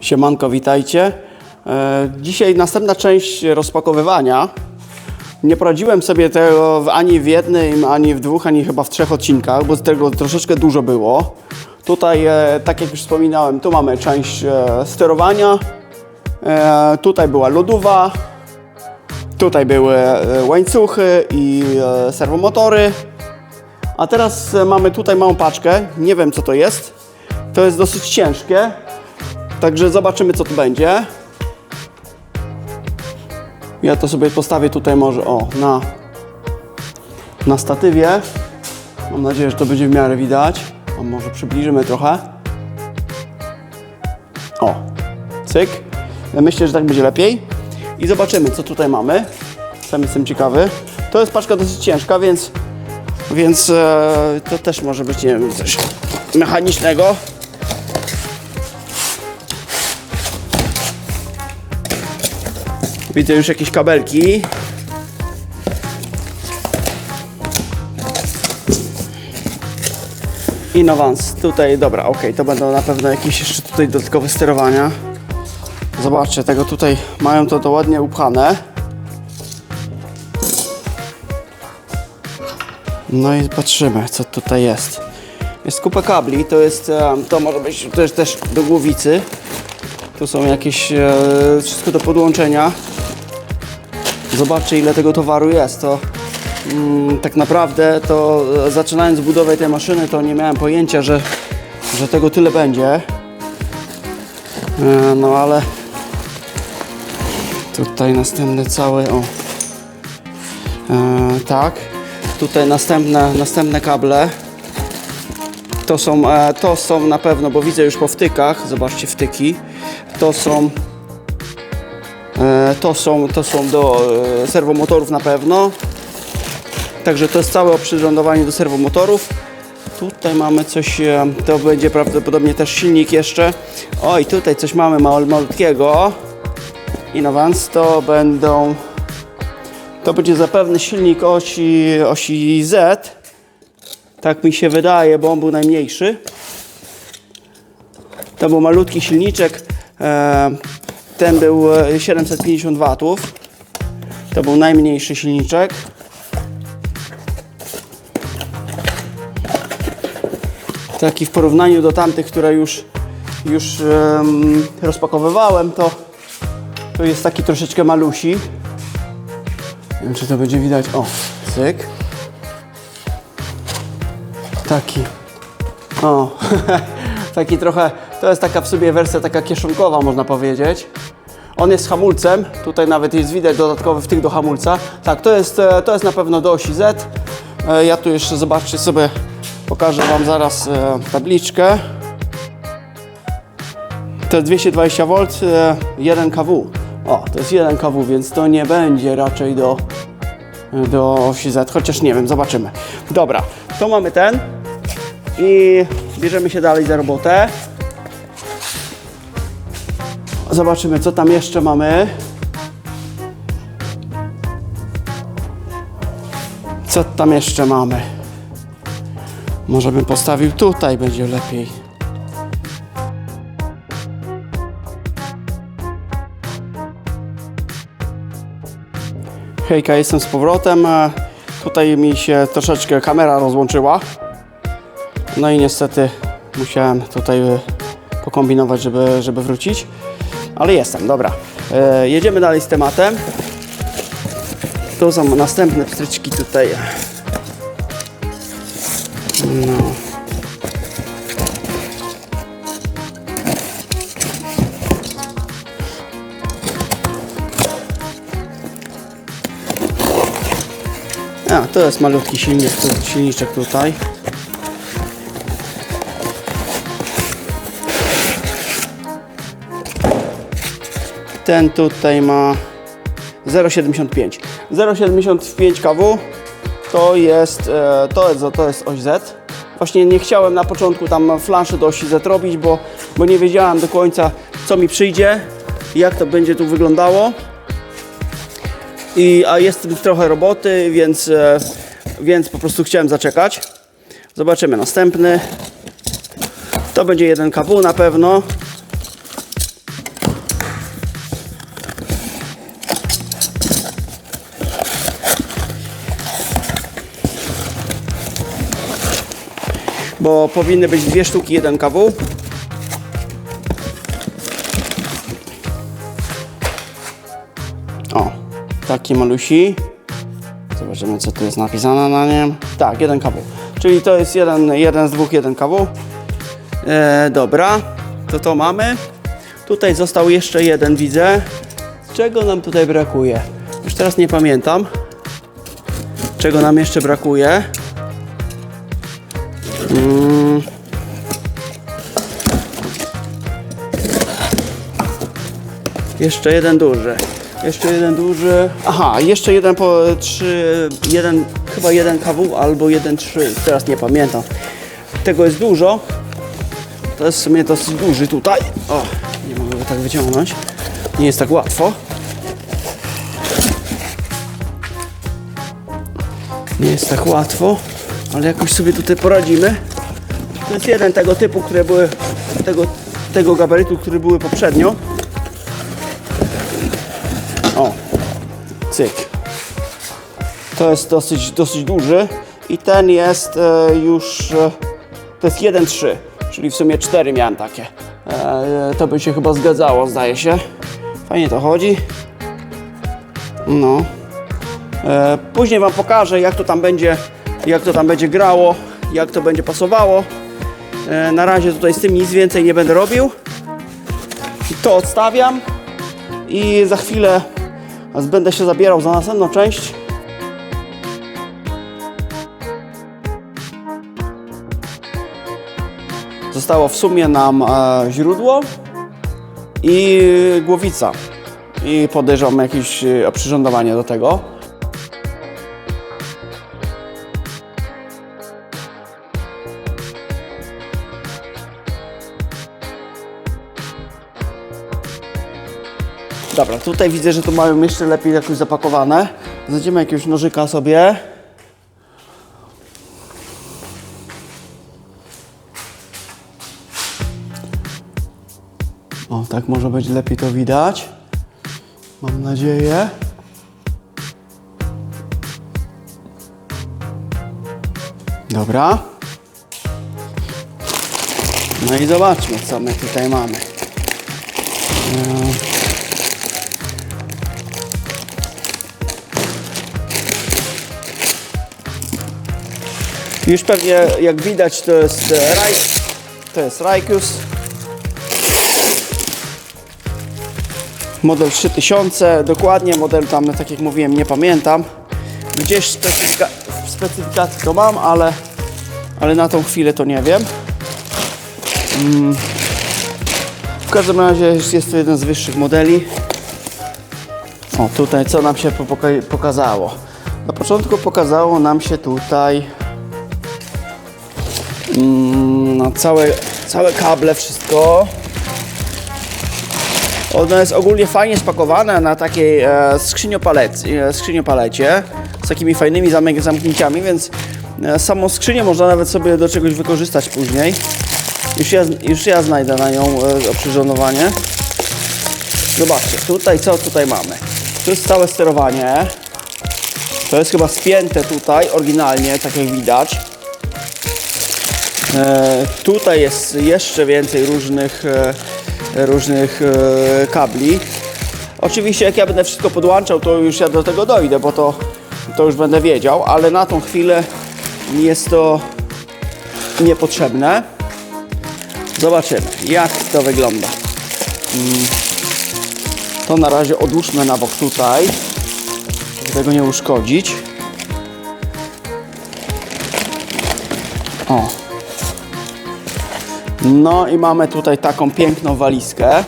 Siemanko, witajcie. E, Dzisiaj następna część rozpakowywania. Nie poradziłem sobie tego ani w jednym, ani w dwóch, ani chyba w trzech odcinkach, bo tego troszeczkę dużo było. Tutaj, e, tak jak już wspominałem, tu mamy część e, sterowania. Tutaj była lodówa. Tutaj były łańcuchy i serwomotory. A teraz mamy tutaj małą paczkę. Nie wiem co to jest. To jest dosyć ciężkie. Także zobaczymy co tu będzie. Ja to sobie postawię tutaj może o na, na statywie. Mam nadzieję, że to będzie w miarę widać. A może przybliżymy trochę. O, cyk. Ja myślę, że tak będzie lepiej. I zobaczymy, co tutaj mamy. Sam jestem ciekawy. To jest paczka dosyć ciężka, więc, więc e, to też może być, nie wiem, coś mechanicznego. Widzę już jakieś kabelki. Innovans, tutaj, dobra, ok, to będą na pewno jakieś jeszcze tutaj dodatkowe sterowania. Zobaczcie, tego tutaj mają to, to ładnie upchane. No i patrzymy, co tutaj jest. Jest kupa kabli, to jest, e, to może być też, też do głowicy. Tu są jakieś, e, wszystko do podłączenia. Zobaczcie ile tego towaru jest. To mm, tak naprawdę to e, zaczynając budowę tej maszyny to nie miałem pojęcia, że, że tego tyle będzie. E, no ale tutaj następny cały o. E, tak. Tutaj następne, następne kable. To są, e, to są na pewno, bo widzę już po wtykach, zobaczcie wtyki. To są To są, to są do e, serwomotorów na pewno. Także to jest całe oprzyrządowanie do serwomotorów. Tutaj mamy coś, e, to będzie prawdopodobnie też silnik jeszcze. Oj, tutaj coś mamy mal, malutkiego. Innovans to będą, to będzie zapewne silnik osi, osi Z. Tak mi się wydaje, bo on był najmniejszy. To był malutki silniczek. E, ten był e, 750 watów. To był najmniejszy silniczek. Taki w porównaniu do tamtych, które już, już em, rozpakowywałem, to, to jest taki troszeczkę malusi. Nie wiem, czy to będzie widać. O, cyk. Taki. O, taki trochę, to jest taka w sobie wersja taka kieszonkowa, można powiedzieć. On jest hamulcem, tutaj nawet jest widać dodatkowy wtyk do hamulca. Tak, to jest, e, to jest na pewno do osi Z. E, Ja tu jeszcze, zobaczcie sobie, pokażę Wam zaraz e, tabliczkę. To jest 220 V, e, 1 kW. O, to jest 1 kW, więc to nie będzie raczej do, do osi Z, chociaż nie wiem, zobaczymy. Dobra, to mamy ten i bierzemy się dalej za robotę. Zobaczymy, co tam jeszcze mamy. Co tam jeszcze mamy? Może bym postawił tutaj, będzie lepiej. Hejka, jestem z powrotem. E, Tutaj mi się troszeczkę kamera rozłączyła. No i niestety musiałem tutaj e, pokombinować, żeby, żeby wrócić. Ale jestem, dobra. E, jedziemy dalej z tematem. Tu są następne pstryczki tutaj. No. A, to jest malutki silnik, silniczek tutaj. Ten tutaj ma 0,75. 0,75 kW to jest, e, to jest, to jest oś Z. Właśnie nie chciałem na początku tam flanszy do osi Z robić, bo, bo nie wiedziałem do końca co mi przyjdzie, jak to będzie tu wyglądało. I, a jest trochę roboty, więc, e, więc po prostu chciałem zaczekać. Zobaczymy następny. To będzie 1 kW na pewno. Bo powinny być dwie sztuki 1 kW. O, taki malusi. Zobaczymy, co tu jest napisane na nim. Tak, 1 kW. Czyli to jest jeden, jeden z dwóch 1 kW. E, dobra, to to mamy. Tutaj został jeszcze jeden, widzę. Czego nam tutaj brakuje? Już teraz nie pamiętam. Czego nam jeszcze brakuje? Mm. Jeszcze jeden duży. Jeszcze jeden duży. Aha, jeszcze jeden po trzy, jeden, chyba jeden KW albo jeden trzy. Teraz nie pamiętam. Tego jest dużo. To jest w sumie dosyć duży tutaj. O, nie mogę go tak wyciągnąć. Nie jest tak łatwo. Nie jest tak łatwo, ale jakoś sobie tutaj poradzimy. To jest jeden tego typu, które były, tego, tego gabarytu, które były poprzednio. O, cyk. To jest dosyć, dosyć duży i ten jest e, już, e, to jest 1,3, czyli w sumie 4 miałem takie. E, to by się chyba zgadzało, zdaje się. Fajnie to chodzi. No. E, Później Wam pokażę, jak to tam będzie, jak to tam będzie grało, jak to będzie pasowało. E, Na razie tutaj z tym nic więcej nie będę robił. To odstawiam i za chwilę będę się zabierał za następną część. Zostało w sumie nam e, źródło i głowica. I podejrzewam jakieś e, oprzyrządowanie do tego. Dobra, tutaj widzę, że to mają jeszcze lepiej jakoś zapakowane. Znajdziemy jakiegoś nożyka sobie. O, tak może być lepiej to widać. Mam nadzieję. Dobra. No i zobaczmy, co my tutaj mamy. Już pewnie jak widać to jest e, Raj, to jest Raikus. Model 3000, dokładnie model tam, tak jak mówiłem, nie pamiętam. Gdzieś specyfika- w specyfikacji to mam, ale, ale na tą chwilę to nie wiem. Mm. W każdym razie jest to jeden z wyższych modeli. O, tutaj co nam się poka- pokazało? Na początku pokazało nam się tutaj mm, no, całe, całe kable, wszystko. Ono jest ogólnie fajnie spakowane na takiej e, e, skrzyniopalecie z takimi fajnymi zamek- zamknięciami, więc e, samą skrzynię można nawet sobie do czegoś wykorzystać później. Już ja, już ja znajdę na nią e. Zobaczcie, tutaj co tutaj mamy? Tu jest całe sterowanie. To jest chyba spięte tutaj oryginalnie, tak jak widać. E, tutaj jest jeszcze więcej różnych, e, różnych e, kabli. Oczywiście jak ja będę wszystko podłączał, to już ja do tego dojdę, bo to, to już będę wiedział, ale na tą chwilę jest to niepotrzebne. Zobaczymy, jak to wygląda. Mm. To na razie odłóżmy na bok tutaj, żeby tego nie uszkodzić. No i mamy tutaj taką piękną walizkę.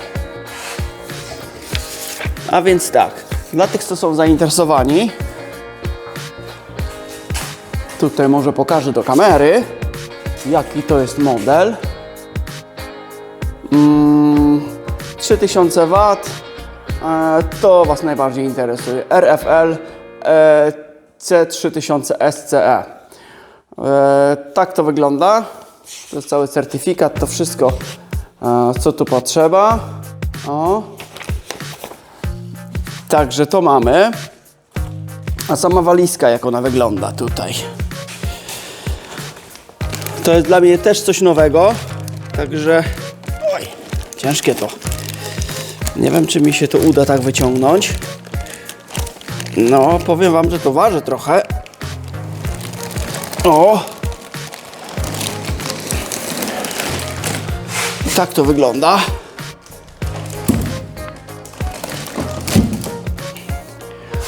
A więc tak, dla tych, co są zainteresowani, tutaj może pokażę do kamery, jaki to jest model. Mm, 3000 W. E, to Was najbardziej interesuje. RFL e, C3000 SCE. Tak to wygląda. Jest cały certyfikat, to wszystko, e, co tu potrzeba. O. Także to mamy. A sama walizka, jak ona wygląda tutaj. To jest dla mnie też coś nowego, także oj, ciężkie to. Nie wiem, czy mi się to uda tak wyciągnąć. No, powiem wam, że to waży trochę. O! Tak to wygląda.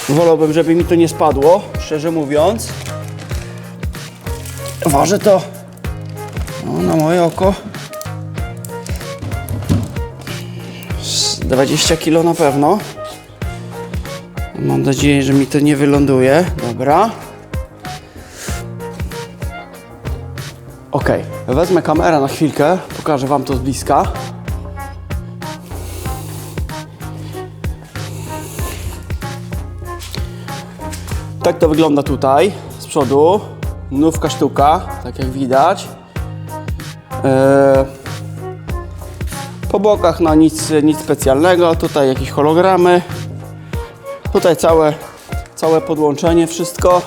Wolałbym, żeby mi to nie spadło, szczerze mówiąc. Waży to no, na moje oko z 20 kg na pewno. Mam nadzieję, że mi to nie wyląduje. Dobra. Ok, wezmę kamerę na chwilkę, pokażę Wam to z bliska. Tak to wygląda tutaj, z przodu. Nówka sztuka, tak jak widać. Eee, po bokach no nic, nic specjalnego, tutaj jakieś hologramy. Tutaj całe, całe podłączenie, wszystko.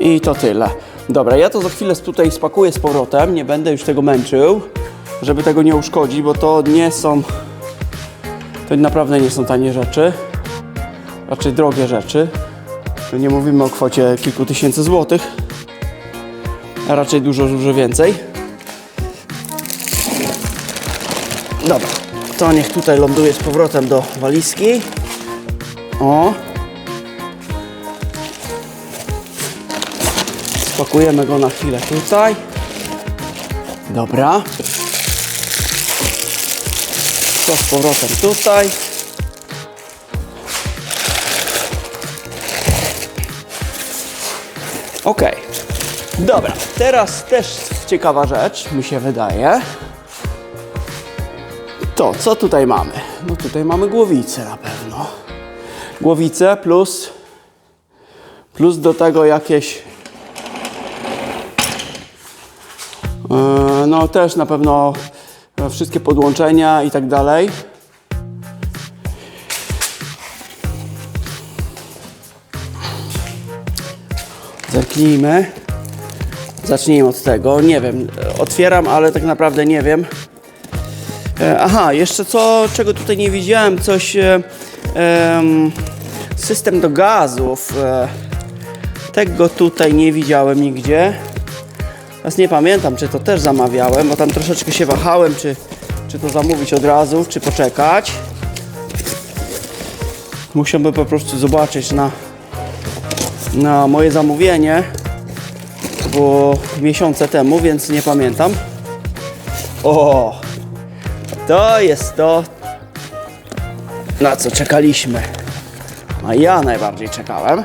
I to tyle. Dobra, ja to za chwilę tutaj spakuję z powrotem, nie będę już tego męczył, żeby tego nie uszkodzić, bo to nie są, to naprawdę nie są tanie rzeczy, raczej drogie rzeczy. Tu nie mówimy o kwocie kilku tysięcy złotych, a raczej dużo, dużo więcej. Dobra, to niech tutaj ląduje z powrotem do walizki. O. Spakujemy go na chwilę tutaj. Dobra. To z powrotem tutaj. Ok. Dobra, teraz też ciekawa rzecz, mi się wydaje. To, co tutaj mamy? No tutaj mamy głowicę na pewno. Głowicę plus plus do tego jakieś Yy, no też na pewno e, wszystkie podłączenia i tak dalej. Zerknijmy. Zacznijmy od tego. Nie wiem, e, otwieram, ale tak naprawdę nie wiem. E, Aha, jeszcze co, czego tutaj nie widziałem, coś. E, em, system do gazów. E, tego tutaj nie widziałem nigdzie. Teraz nie pamiętam, czy to też zamawiałem, bo tam troszeczkę się wahałem, czy, czy to zamówić od razu, czy poczekać. Musiałbym po prostu zobaczyć na, na moje zamówienie. Było miesiące temu, więc nie pamiętam. O! To jest to, na co czekaliśmy. A ja najbardziej czekałem.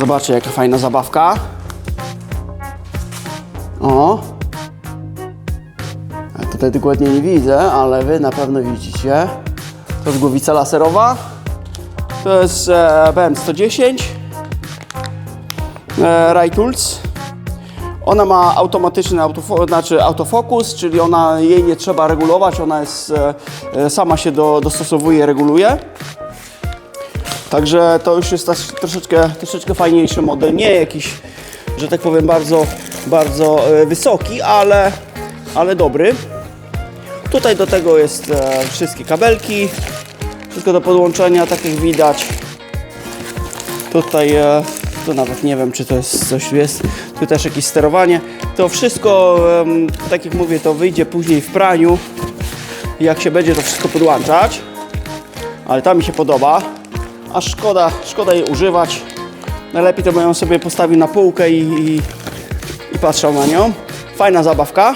Zobaczcie, jaka fajna zabawka. O. Ja tutaj dokładnie nie widzę, ale wy na pewno widzicie. To jest głowica laserowa. To jest e, BM110. E, Tools. Ona ma automatyczny autofo znaczy autofokus, czyli ona jej nie trzeba regulować, ona jest, e, e, sama się do, dostosowuje, reguluje. Także to już jest troszeczkę, troszeczkę fajniejszy model. Nie jakiś, że tak powiem, bardzo, bardzo e, wysoki, ale, ale dobry. Tutaj do tego jest e, wszystkie kabelki, wszystko do podłączenia, tak jak widać. Tutaj, e, tu nawet nie wiem, czy to jest coś jest. Tu też jakieś sterowanie. To wszystko, tak jak mówię, to wyjdzie później w praniu, jak się będzie to wszystko podłączać. Ale ta mi się podoba a szkoda, szkoda jej używać. Najlepiej to bym ją sobie postawił na półkę i, i, i patrzał na nią. Fajna zabawka.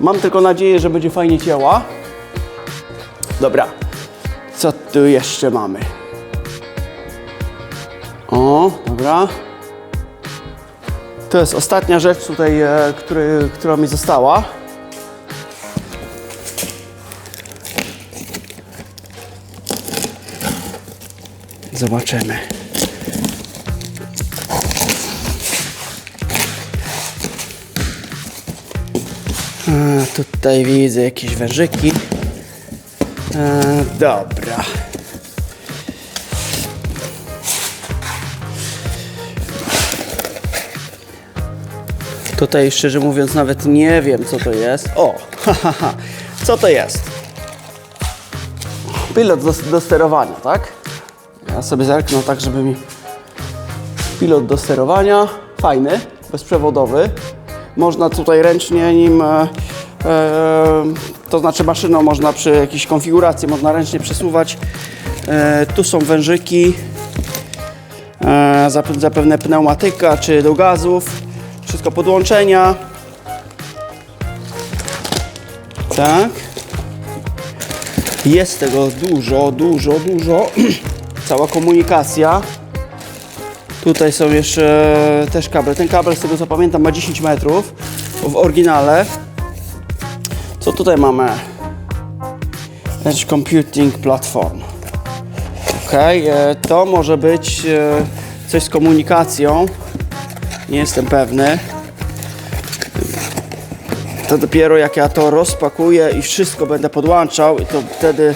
Mam tylko nadzieję, że będzie fajnie ciała. Dobra, co tu jeszcze mamy? O, dobra. To jest ostatnia rzecz tutaj, e, który, która mi została. Zobaczymy. A, tutaj widzę jakieś wężyki. A, dobra. Tutaj szczerze mówiąc nawet nie wiem co to jest. O, ha, ha, ha. co to jest? Pilot do, do sterowania, tak? Ja sobie zerknę tak, żeby mi... Pilot do sterowania, fajny, bezprzewodowy. Można tutaj ręcznie nim, e, e, to znaczy maszyną można przy jakiejś konfiguracji, można ręcznie przesuwać. E, tu są wężyki, e, zap- zapewne pneumatyka czy do gazów, wszystko podłączenia. Tak. Jest tego dużo, dużo, dużo. Cała komunikacja. Tutaj są jeszcze też kable. Ten kabel, z tego co pamiętam, ma 10 metrów w oryginale. Co tutaj mamy? Edge Computing Platform. Ok, to może być e, coś z komunikacją. Nie jestem pewny. To dopiero jak ja to rozpakuję i wszystko będę podłączał, i to wtedy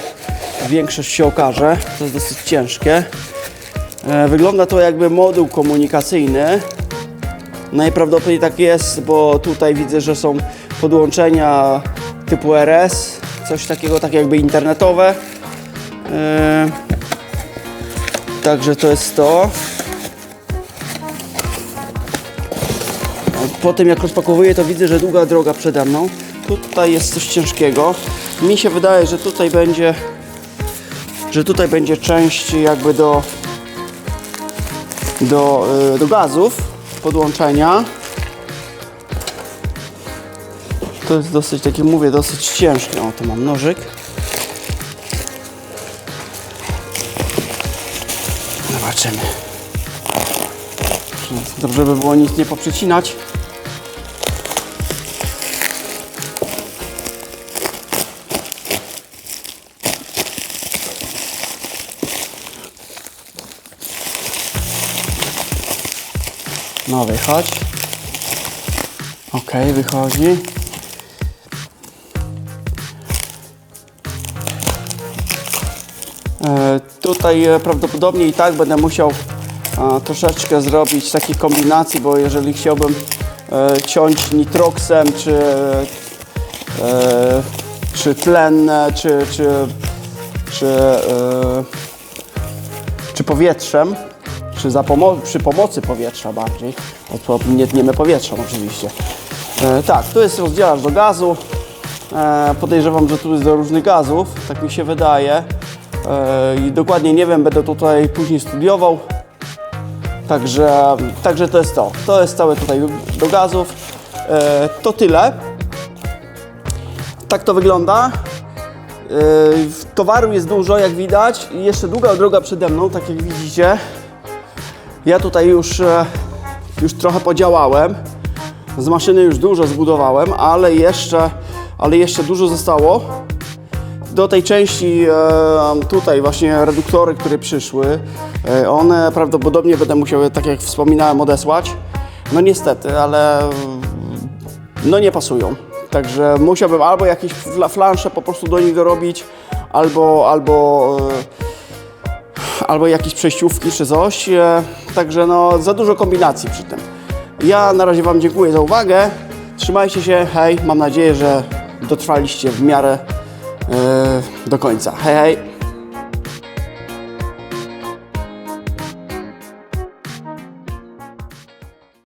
większość się okaże. To jest dosyć ciężkie. E, Wygląda to jakby moduł komunikacyjny. Najprawdopodobniej tak jest, bo tutaj widzę, że są podłączenia typu RS, coś takiego, tak jakby internetowe. E, Także to jest to. Po tym jak rozpakowuję, to widzę, że długa droga przede mną. Tutaj jest coś ciężkiego. Mi się wydaje, że tutaj będzie, że tutaj będzie część jakby do, do, y, do gazów podłączenia. To jest dosyć, tak jak mówię, dosyć ciężkie. O, tu mam nożyk. Zobaczymy. Dobrze by było nic nie poprzecinać. No wychodź. Ok, wychodzi. E, Tutaj e, prawdopodobnie i tak będę musiał e, troszeczkę zrobić takich kombinacji, bo jeżeli chciałbym ciąć nitroksem, czy, czy tlenne, czy, czy, czy, czy powietrzem, czy za pomo- przy pomocy powietrza bardziej, nie tniemy powietrzem oczywiście. E, tak, tu jest rozdzielacz do gazu. E, podejrzewam, że tu jest do różnych gazów, tak mi się wydaje. E, I dokładnie nie wiem, będę tutaj później studiował. Także, także to jest to. To jest całe tutaj do, gazów. E, to tyle. Tak to wygląda. Yy, Towaru jest dużo, jak widać, i jeszcze długa droga przede mną, tak jak widzicie. Ja tutaj już, e, już trochę podziałałem. Z maszyny już dużo zbudowałem, ale jeszcze, ale jeszcze dużo zostało. Do tej części e, tutaj właśnie reduktory, które przyszły, e, one prawdopodobnie będę musiał, tak jak wspominałem, odesłać. No niestety, ale no nie pasują. Także musiałbym albo jakieś fla- flansze po prostu do nich dorobić, albo, albo, albo jakieś przejściówki czy coś. E, Także no za dużo kombinacji przy tym. Ja na razie Wam dziękuję za uwagę. Trzymajcie się, hej. Mam nadzieję, że dotrwaliście w miarę e, do końca. Hej, hej.